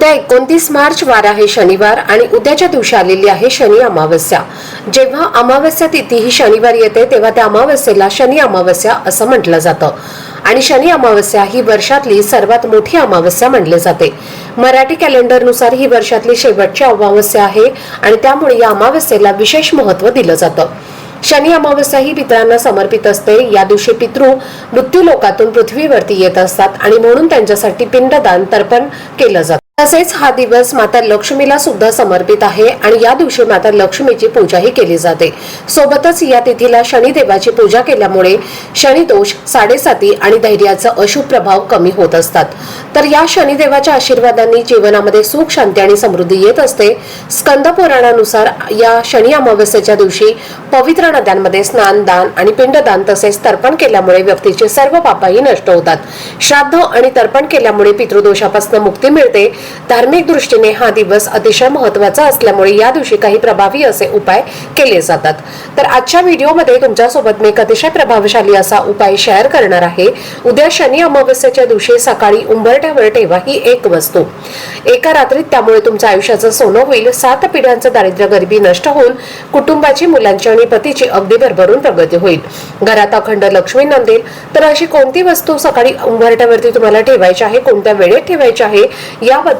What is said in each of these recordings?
त्या एकोणतीस मार्च वार आहे शनिवार आणि उद्याच्या दिवशी आलेली आहे शनी अमावस्या. जेव्हा अमावस्या तिथी ही शनिवार येते तेव्हा त्या अमावस्येला शनी अमावस्या असं म्हटलं जातं. आणि शनी अमावस्या ही वर्षातली सर्वात मोठी अमावस्या म्हटले जाते. मराठी कॅलेंडरनुसार ही वर्षातली शेवटची अमावस्या आहे आणि त्यामुळे या अमावस्येला विशेष महत्त्व दिलं जातं. शनी अमावस्या ही पितरांना समर्पित असते. या दिवशी पितृ मृत्यू लोकातून पृथ्वीवरती येत असतात आणि म्हणून त्यांच्यासाठी पिंडदान तर्पण केलं जातं. तसेच हा दिवस माता लक्ष्मीला सुद्धा समर्पित आहे आणि या दिवशी माता लक्ष्मीची पूजाही केली जाते. सोबतच या तिथीला शनिदेवाची पूजा केल्यामुळे शनिदोष साडेसाती आणि धैर्याचा अशुभ प्रभाव कमी होत असतात. तर या शनिदेवाच्या आशीर्वादांनी जीवनामध्ये सुख शांती आणि समृद्धी येत असते. स्कंद पुराणानुसार या शनी अमावस्येच्या दिवशी पवित्र नद्यांमध्ये स्नान दान आणि पिंडदान तसेच तर्पण केल्यामुळे व्यक्तीचे सर्व पापाही नष्ट होतात. श्राद्ध आणि तर्पण केल्यामुळे पितृदोषापासून मुक्ती मिळते. धार्मिक दृष्टीने हा दिवस अतिशय महत्त्वाचा असल्यामुळे या दिवशी काही प्रभावी असे उपाय केले जातात. तर आजच्या व्हिडिओमध्ये तुमच्यासोबत मी एक अतिशय प्रभावशाली असा उपाय शेअर करणार आहे. उद्या शनी अमावस्याच्या दिवशी सकाळी उंबरठ्यावर ठेवा ही एक वस्तू. एका रात्रीत त्यामुळे तुमच्या आयुष्याचं सोनं होईल. सात पिढ्यांचं दारिद्र्य गरिबी नष्ट होऊन कुटुंबाची मुलांची आणि पतीची अगदी भरभरून प्रगती होईल. घरात अखंड लक्ष्मी नांदेल. तर अशी कोणती वस्तू सकाळी उंबरठ्यावरती तुम्हाला ठेवायची आहे? कोणत्या वेळेत ठेवायची आहे? याबद्दल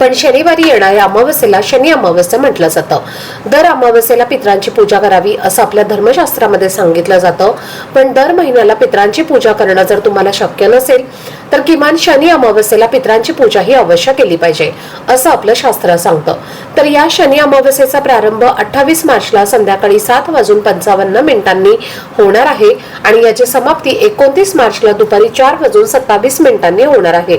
पण शनिवारी येणाऱ्या अमावस्येला शनी अमावस्या म्हटलं जातं. दर अमावस्येला पित्रांची पूजा करावी असं आपल्या धर्मशास्त्रामध्ये सांगितलं जातं. पण दर महिन्याला पित्रांची पूजा करणं जर तुम्हाला शक्य नसेल तर किमान शनी अमावस्येला पित्रांची पूजा ही अवश्य केली पाहिजे असं आपलं शास्त्र सांगतं. तर या शनी अमावस्येचा प्रारंभ अठ्ठावीस मार्चला संध्याकाळी सात वाजून पंचावन्न मिनिटांनी होणार आहे आणि याची समाप्ती एकोणतीस मार्चला दुपारी चार वाजून सत्तावीस मिनिटांनी होणार आहे.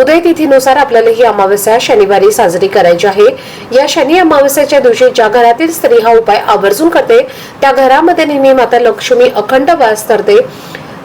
उदय तिथीनुसार आपल्याला ही अमावस्या शनिवारी साजरी करायची आहे. या शनी अमावस्याच्या दिवशी ज्या घरातील स्त्री हा उपाय आवर्जून करते त्या घरामध्ये नेहमी माता लक्ष्मी अखंड वास करते.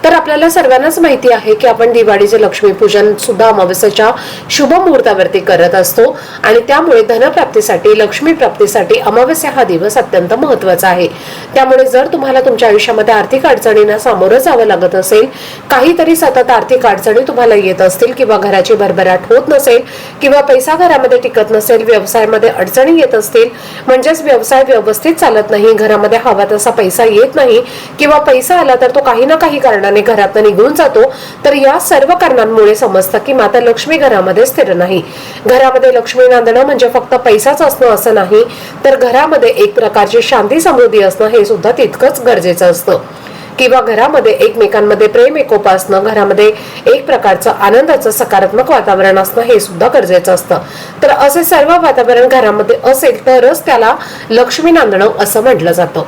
तर आपल्याला सर्वांनाच माहिती आहे की आपण दिवाळीचे लक्ष्मीपूजन सुद्धा अमावस्याच्या शुभ मुहूर्तावरती करत असतो. आणि त्यामुळे धनप्राप्तीसाठी लक्ष्मी प्राप्तीसाठी अमावस्या हा दिवस अत्यंत महत्त्वाचा आहे. त्यामुळे जर तुम्हाला तुमच्या आयुष्यामध्ये आर्थिक अडचणींना सामोरं जावं लागत असेल काहीतरी सतत आर्थिक अडचणी तुम्हाला येत असतील किंवा घराची भरभराट होत नसेल किंवा पैसा घरामध्ये टिकत नसेल व्यवसायामध्ये अडचणी येत असतील म्हणजेच व्यवसाय व्यवस्थित चालत नाही घरामध्ये हवा तसा पैसा येत नाही किंवा पैसा आला तर तो काही ना काही कारणाने घरात निघून जातो तर या सर्व कारणांमुळे समजतं की माता लक्ष्मी घरामध्ये स्थिर नाही. घरामध्ये लक्ष्मी नांदणं म्हणजे फक्त पैसाच असणं असं नाही तर घरामध्ये एक प्रकारची शांती समृद्धी असणं हे सुद्धा तितकंच गरजेचं असतं. किंवा घरामध्ये एकमेकांमध्ये प्रेम एकोपा असणं घरामध्ये एक प्रकारचं आनंदाचं सकारात्मक वातावरण असणं हे सुद्धा गरजेचं असतं. तर असे सर्व वातावरण घरामध्ये असेल तरच त्याला लक्ष्मी नांदणं असं म्हटलं जातं.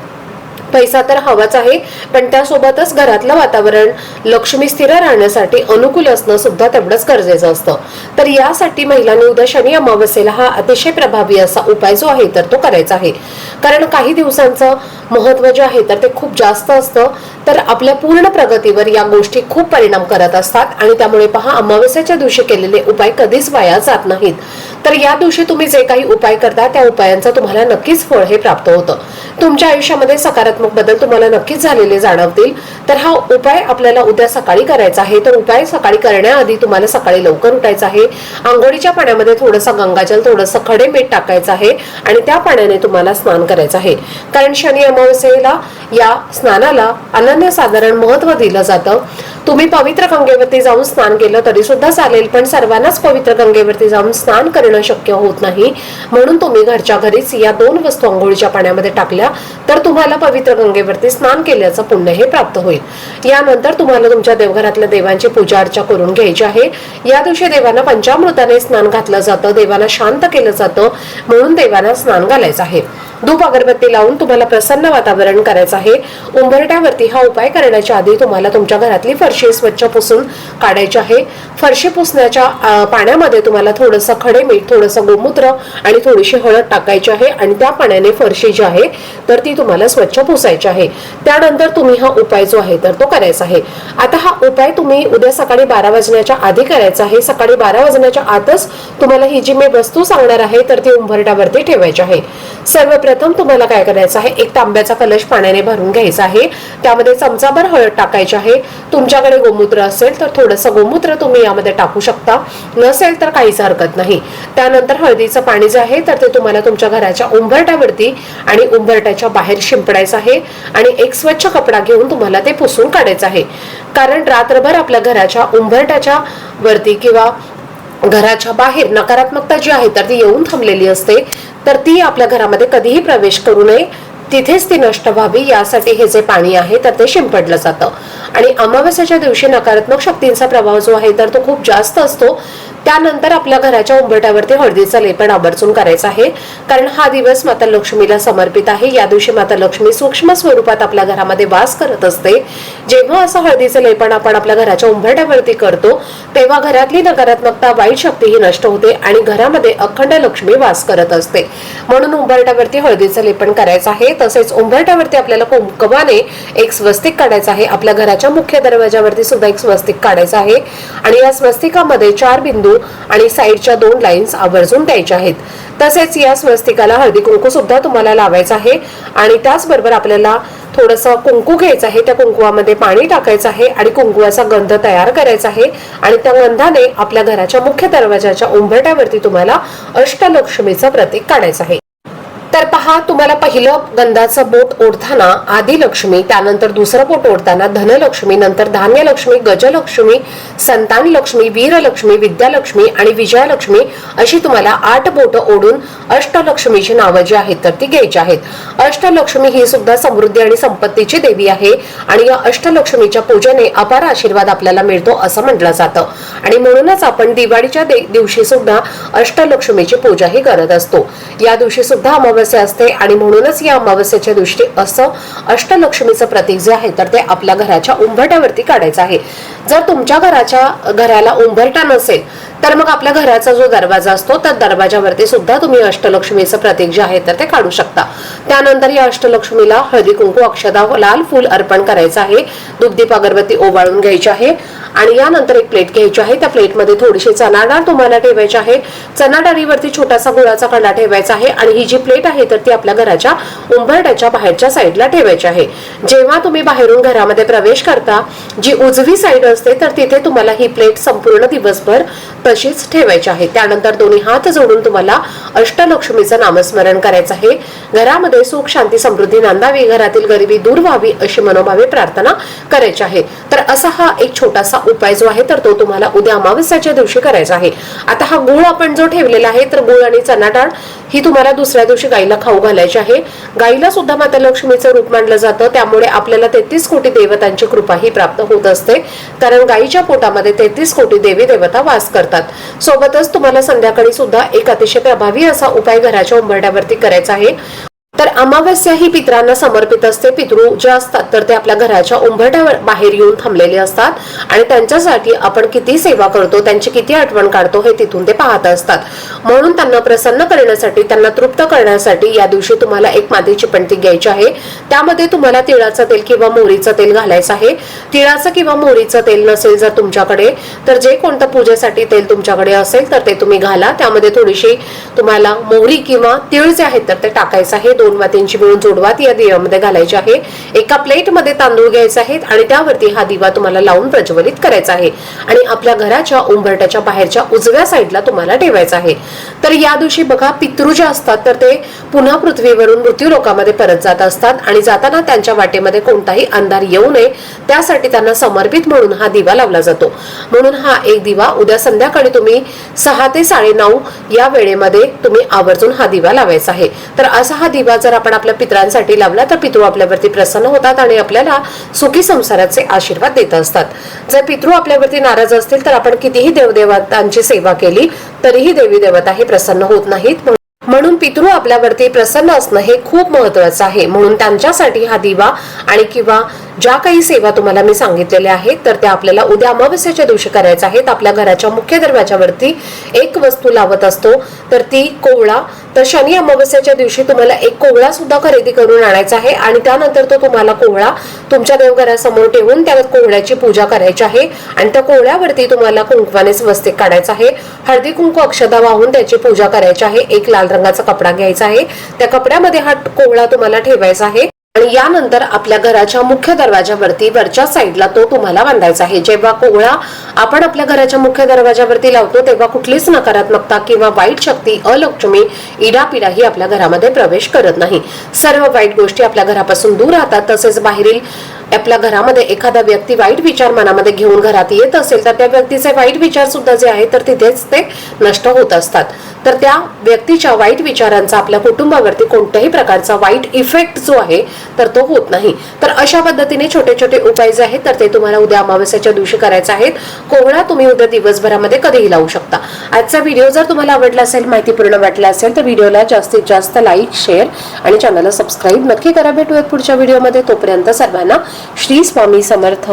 पैसा तर हवाच आहे पण त्यासोबतच घरातलं वातावरण लक्ष्मी स्थिर राहण्यासाठी अनुकूल असणं सुद्धा तेवढंच गरजेचं असतं. तर यासाठी महिलांनी उद्या शनी अमावस्येला हा अतिशय प्रभावी असा उपाय जो आहे तर तो करायचा आहे. कारण काही दिवसांचं महत्त्व जे आहे तर ते खूप जास्त असतं. तर आपल्या पूर्ण प्रगतीवर या गोष्टी खूप परिणाम करत असतात आणि त्यामुळे पहा अमावस्याच्या दिवशी केलेले उपाय कधीच वाया जात नाहीत. तर या दिवशी तुम्ही जे काही उपाय करता त्या उपायांचा तुम्हाला नक्कीच फळ हे प्राप्त होतं. तुमच्या आयुष्यामध्ये सकारात्मक बदल तुम्हाला नक्कीच झालेले जाणवतील. तर हा उपाय आपल्याला उद्या सकाळी करायचा आहे. तर उपाय सकाळी करण्याआधी तुम्हाला सकाळी लवकर उठायचं आहे. आंघोळीच्या पाण्यामध्ये थोडंसं गंगाजल थोडंसं खडे मीठ टाकायचं आहे आणि त्या पाण्याने तुम्हाला स्नान करायचं आहे. कारण शनी अमावस्येला या स्नानाला अनन्यसाधारण महत्त्व दिलं जातं. तुम्ही पवित्र गंगेवरती जाऊन स्नान केलं तरी सुद्धा चालेल पण सर्वांनाच पवित्र गंगेवरती जाऊन स्नान करणं शक्य होत नाही. म्हणून तुम्ही घरच्या घरीच या दोन वस्तू आंघोळीच्या पाण्यामध्ये टाकल्या तर तुम्हाला पवित्र गंगेवरती स्नान केल्याचं पुण्य हे प्राप्त होईल. यानंतर तुम्हाला तुमच्या देवघरातल्या देवांची पूजा अर्चा करून घ्यायची आहे. या दिवशी देवांना पंचामृताने स्नान घातलं जातं देवांना शांत केलं जातं म्हणून देवांना स्नान घालायचं आहे. धूप अगरबत्ती लावून तुम्हाला प्रसन्न वातावरण करायचं आहे. उंबरट्यावरती हा उपाय करण्याच्या आधी तुम्हाला तुमच्या घरातली फरशी स्वच्छ पुसून काढायची आहे. फरशी पुसण्याच्या पाण्यामध्ये तुम्हाला थोडंसं खडे मीठ थोडंसं गोमूत्र आणि थोडीशी हळद टाकायची आहे आणि त्या पाण्याने फरशी जी आहे तर ती तुम्हाला स्वच्छ पुसायची आहे. त्यानंतर तुम्ही हा उपाय जो आहे तर तो करायचा आहे. आता हा उपाय तुम्ही उद्या सकाळी बारा वाजण्याच्या आधी करायचा आहे. सकाळी बारा वाजण्याच्या आतच तुम्हाला ही जी मी वस्तू सांगणार आहे तर ती उंबरट्यावरती ठेवायची आहे. सर्व सर्वप्रथम तुम्हाला काय करायचं आहे? एक तांब्याचा कलश पाण्याने भरून घ्यायचा आहे. त्यामध्ये चमचाभर हळद टाकायची आहे. तुमच्याकडे गोमूत्र असेल तर थोडंसं गोमूत्र तुम्ही यामध्ये टाकू शकता. नसेल तर काहीच हरकत नाही. त्यानंतर हळदीचं पाणी जे आहे तर ते तुम्हाला तुमच्या घराच्या उंबरट्यावरती आणि उंबरट्याच्या बाहेर शिंपडायचं आहे आणि एक स्वच्छ कपडा घेऊन तुम्हाला ते पुसून काढायचं आहे. कारण रात्रभर आपल्या घराच्या उंबरट्याच्या वरती किंवा घराच्या बाहेर नकारात्मकता जी आहे तर ती येऊन थांबलेली असते. तर ती आपल्या घरामध्ये कधीही प्रवेश करू नये. तिथेच ती नष्ट व्हावी यासाठी हे जे पाणी आहे तर ते शिंपडलं जातं. आणि अमावस्याच्या दिवशी नकारात्मक शक्तींचा प्रभाव जो आहे तर तो खूप जास्त असतो. त्यानंतर आपल्या घराच्या उंबरट्यावरती हळदीचं लेपन आवर्जून करायचं आहे. कारण हा दिवस माता लक्ष्मीला समर्पित आहे. या दिवशी माता लक्ष्मी सूक्ष्म स्वरूपात आपल्या घरामध्ये वास करत असते. जेव्हा असं हळदीचं लेपन आपण आपल्या घराच्या उंबरट्यावरती करतो तेव्हा घरातली नकारात्मकता वाईट शक्ती ही नष्ट होते आणि घरामध्ये अखंड लक्ष्मी वास करत असते. म्हणून उंबरट्यावरती हळदीचं लेपन करायचं आहे. तसेच उंबरट्यावरती आपल्याला कुंकवाने एक स्वस्तिक काढायचं आहे. आपल्या घराच्या मुख्य दरवाजावरती सुद्धा एक स्वस्तिक काढायचं आहे. आणि या स्वस्तिकामध्ये चार बिंदू आणि साईडच्या दोन लाईन्स आवर्जून द्यायच्या आहेत. तसेच या स्वस्तिकाला हळदी कुंकू सुद्धा तुम्हाला लावायचं आहे. आणि त्याचबरोबर आपल्याला थोडंसं कुंकू घ्यायचं आहे. त्या कुंकुवामध्ये पाणी टाकायचं आहे आणि कुंकुवाचा गंध तयार करायचा आहे. आणि त्या गंधाने आपल्या घराच्या मुख्य दरवाजाच्या उंबरट्यावरती तुम्हाला अष्टलक्ष्मीचं प्रतीक काढायचं आहे. तर पहा तुम्हाला पहिलं गंधाचं बोट ओढताना आदिलक्ष्मी त्यानंतर दुसरं बोट ओढताना धनलक्ष्मी नंतर धान्यलक्ष्मी गजलक्ष्मी संतान लक्ष्मी वीरलक्ष्मी विद्यालक्ष्मी आणि विजयालक्ष्मी अशी तुम्हाला आठ बोट ओढून अष्टलक्ष्मीची नावं जी आहेत तर ती घ्यायची आहेत. अष्टलक्ष्मी ही सुद्धा समृद्धी आणि संपत्तीची देवी आहे आणि या अष्टलक्ष्मीच्या पूजेने अपार आशीर्वाद आपल्याला मिळतो असं म्हटलं जातं. आणि म्हणूनच आपण दिवाळीच्या दिवशी सुद्धा अष्टलक्ष्मीची पूजा ही करत असतो. या दिवशी सुद्धा अमावस्या असते आणि म्हणूनच या अमावस्येच्या दिवशी असं अष्टलक्ष्मीचं प्रतीक जे आहे तर ते आपल्या घराच्या उंबरट्यावरती काढायचं आहे. जर तुमच्या घराच्या घराला उंबरटा नसेल तर मग आपल्या घराचा जो दरवाजा असतो त्या दरवाजावरती सुद्धा तुम्ही अष्टलक्ष्मीचं प्रतीक जे आहे तर ते काढू शकता. त्यानंतर या अष्टलक्ष्मीला हळदी कुंकू अक्षदा लाल फूल अर्पण करायचं आहे. दुग्धीप अगरबत्ती ओवाळून घ्यायची आहे. आणि यानंतर एक प्लेट घ्यायची आहे. त्या प्लेटमध्ये थोडीशी चणा डाळ तुम्हाला ठेवायची आहे. चणा डाळीवरती छोटासा गुळाचा कडा ठेवायचा आहे आणि ही जी प्लेट आहे तर ती आपल्या घराच्या उंबरट्याच्या बाहेरच्या साईडला ठेवायची आहे. जेव्हा तुम्ही बाहेरून घरामध्ये प्रवेश करता जी उजवी साईड असते तर तिथे तुम्हाला ही प्लेट संपूर्ण दिवसभर तशीच ठेवायची आहे. त्यानंतर दोन्ही हात जोडून तुम्हाला अष्टलक्ष्मीचं नामस्मरण करायचं आहे. घरामध्ये सुख शांती समृद्धी नांदावी. घरातील गरिबी दूर व्हावी अशी मनोभावे प्रार्थना करायची आहे. तर असा हा एक छोटासा उपाय जो आहे तर तो तुम्हाला उद्या अमावस्याच्या दिवशी करायचा आहे. आता हा गुळ आपण जो ठेवलेला आहे तर गुळ आणि चना डाळ ही तुम्हाला दुसऱ्या दिवशी गाईला खाऊ घालायची आहे. गाईला सुद्धा माता लक्ष्मीचं रूप मानलं जातं. त्यामुळे आपल्याला तेहतीस कोटी देवतांची कृपा ही प्राप्त होत असते. कारण गाईच्या पोटामध्ये तेहतीस कोटी देवी देवता वास करतात. सोबतच तुम्हाला संध्याकाळी सुद्धा एक अतिशय प्रभावी असा उपाय घराच्या उंबरड्यावरती करायचा आहे. तर अमावस्या ही पितरांना समर्पित असते. पितृ जे असतात तर ते आपल्या घराच्या उंबरठ्यावर बाहेर येऊन थांबलेले असतात. आणि त्यांच्यासाठी आपण किती सेवा करतो त्यांची किती आठवण काढतो हे तिथून ते पाहत असतात. म्हणून त्यांना प्रसन्न करण्यासाठी त्यांना तृप्त करण्यासाठी या दिवशी तुम्हाला एक मातीची पणती घ्यायची आहे. त्यामध्ये तुम्हाला तिळाचं तेल किंवा मोहरीचं तेल घालायचं आहे. तिळाचं किंवा मोहरीचं तेल नसेल जर तुमच्याकडे तर जे कोणतं पूजेसाठी तेल तुमच्याकडे असेल तर ते तुम्ही घाला. त्यामध्ये थोडीशी तुम्हाला मोहरी किंवा तिळ जे आहेत तर ते टाकायचं आहे. दोन दोन वातींची मिळून जोडवात या दिव्यामध्ये घालायची आहे. एका प्लेटमध्ये तांदूळ घ्यायचे आहेत आणि त्यावरती हा दिवा तुम्हाला लावून प्रज्वलित करायचा आहे. आणि आपल्या घराच्या उंबरट्याच्या बाहेरच्या उजव्या साईडला तुम्हाला ठेवायचा आहे. तर या दिवशी बघा पितृ जे असतात तर ते पुन्हा पृथ्वीवरून मृत्यू लोकामध्ये परत जात असतात आणि जाताना त्यांच्या वाटेमध्ये कोणताही अंधार येऊ नये. त्यासाठी त्यांना समर्पित म्हणून हा दिवा लावला जातो. म्हणून हा एक दिवा उद्या संध्याकाळी तुम्ही सहा ते साडेनऊ या वेळेमध्ये तुम्ही आवर्जून हा दिवा लावायचा आहे. तर असा हा दिवा जर आपण आपल्या पितरांसाठी लावला तर पितृ आपल्यावरती प्रसन्न होतात आणि आपल्याला सुखी संसाराचे आशीर्वाद देत असतात. जर पितृ आपल्यावरती नाराज असतील तर आपण कितीही देवदेवतांची सेवा केली तरीही देवी देवता हे प्रसन्न होत नाहीत. म्हणून पितृ आपल्यावरती प्रसन्न असणं हे खूप महत्वाचं आहे. म्हणून त्यांच्यासाठी हा दिवा आणि किंवा ज्या काही सेवा तुम्हाला मी सांगितलेल्या आहेत तर त्या आपल्याला उद्या अमावस्याच्या दिवशी करायच्या आहेत. आपल्या घराच्या मुख्य दरवाजावरती एक वस्तू लावत असतो तर ती कोवळा. तर शनी अमावस्याच्या दिवशी तुम्हाला एक कोवळा सुद्धा खरेदी करून आणायचा आहे आणि त्यानंतर तो तुम्हाला कोवळा तुमच्या देवघरासमोर ठेवून त्या कोवळ्याची पूजा करायची आहे आणि त्या कोवळ्यावरती तुम्हाला कुंकवाने स्वस्तिक काढायचं आहे. हळदी कुंकू अक्षदा वाहून त्याची पूजा करायची आहे. एक लाल रंगाचा कपडा घ्यायचा आहे. त्या कपड्यामध्ये हा कोवळा तुम्हाला ठेवायचा आहे. आणि यानंतर आपल्या घराच्या मुख्य दरवाजावरती वरच्या साईडला तो तुम्हाला बांधायचा आहे. जेव्हा कोवळा आपण आपल्या घराच्या मुख्य दरवाजावरती लावतो तेव्हा कुठलीच नकारात्मकता किंवा वाईट शक्ती अलक्ष्मी इडापिडा ही आपल्या घरामध्ये प्रवेश करत नाही. सर्व वाईट गोष्टी आपल्या घरापासून दूर राहतात. तसेच बाहेरील आपल्या घरामध्ये एखादा व्यक्ती वाईट विचार मनामध्ये घेऊन घरात येत असेल तर त्या व्यक्तीचे वाईट विचार सुद्धा जे आहेत तर तिथेच ते नष्ट होत असतात. तर त्या व्यक्तीच्या वाईट विचारांचा आपल्या कुटुंबावरती कोणत्याही प्रकारचा वाईट इफेक्ट जो आहे तर तो होत नाही. तर अशा पद्धतीने छोटे छोटे उपाय जे आहेत तर ते तुम्हाला उद्या अमावस्याच्या दिवशी करायचे आहेत. कोवळा तुम्ही उद्या दिवसभरामध्ये कधीही लावू शकता. आजचा व्हिडिओ जर तुम्हाला आवडला असेल माहितीपूर्ण वाटला असेल तर व्हिडिओला जास्तीत जास्त लाईक शेअर आणि चॅनलला सबस्क्राईब नक्की करा. भेटूयात पुढच्या व्हिडिओमध्ये. तोपर्यंत सर्वांना श्री स्वामी समर्थ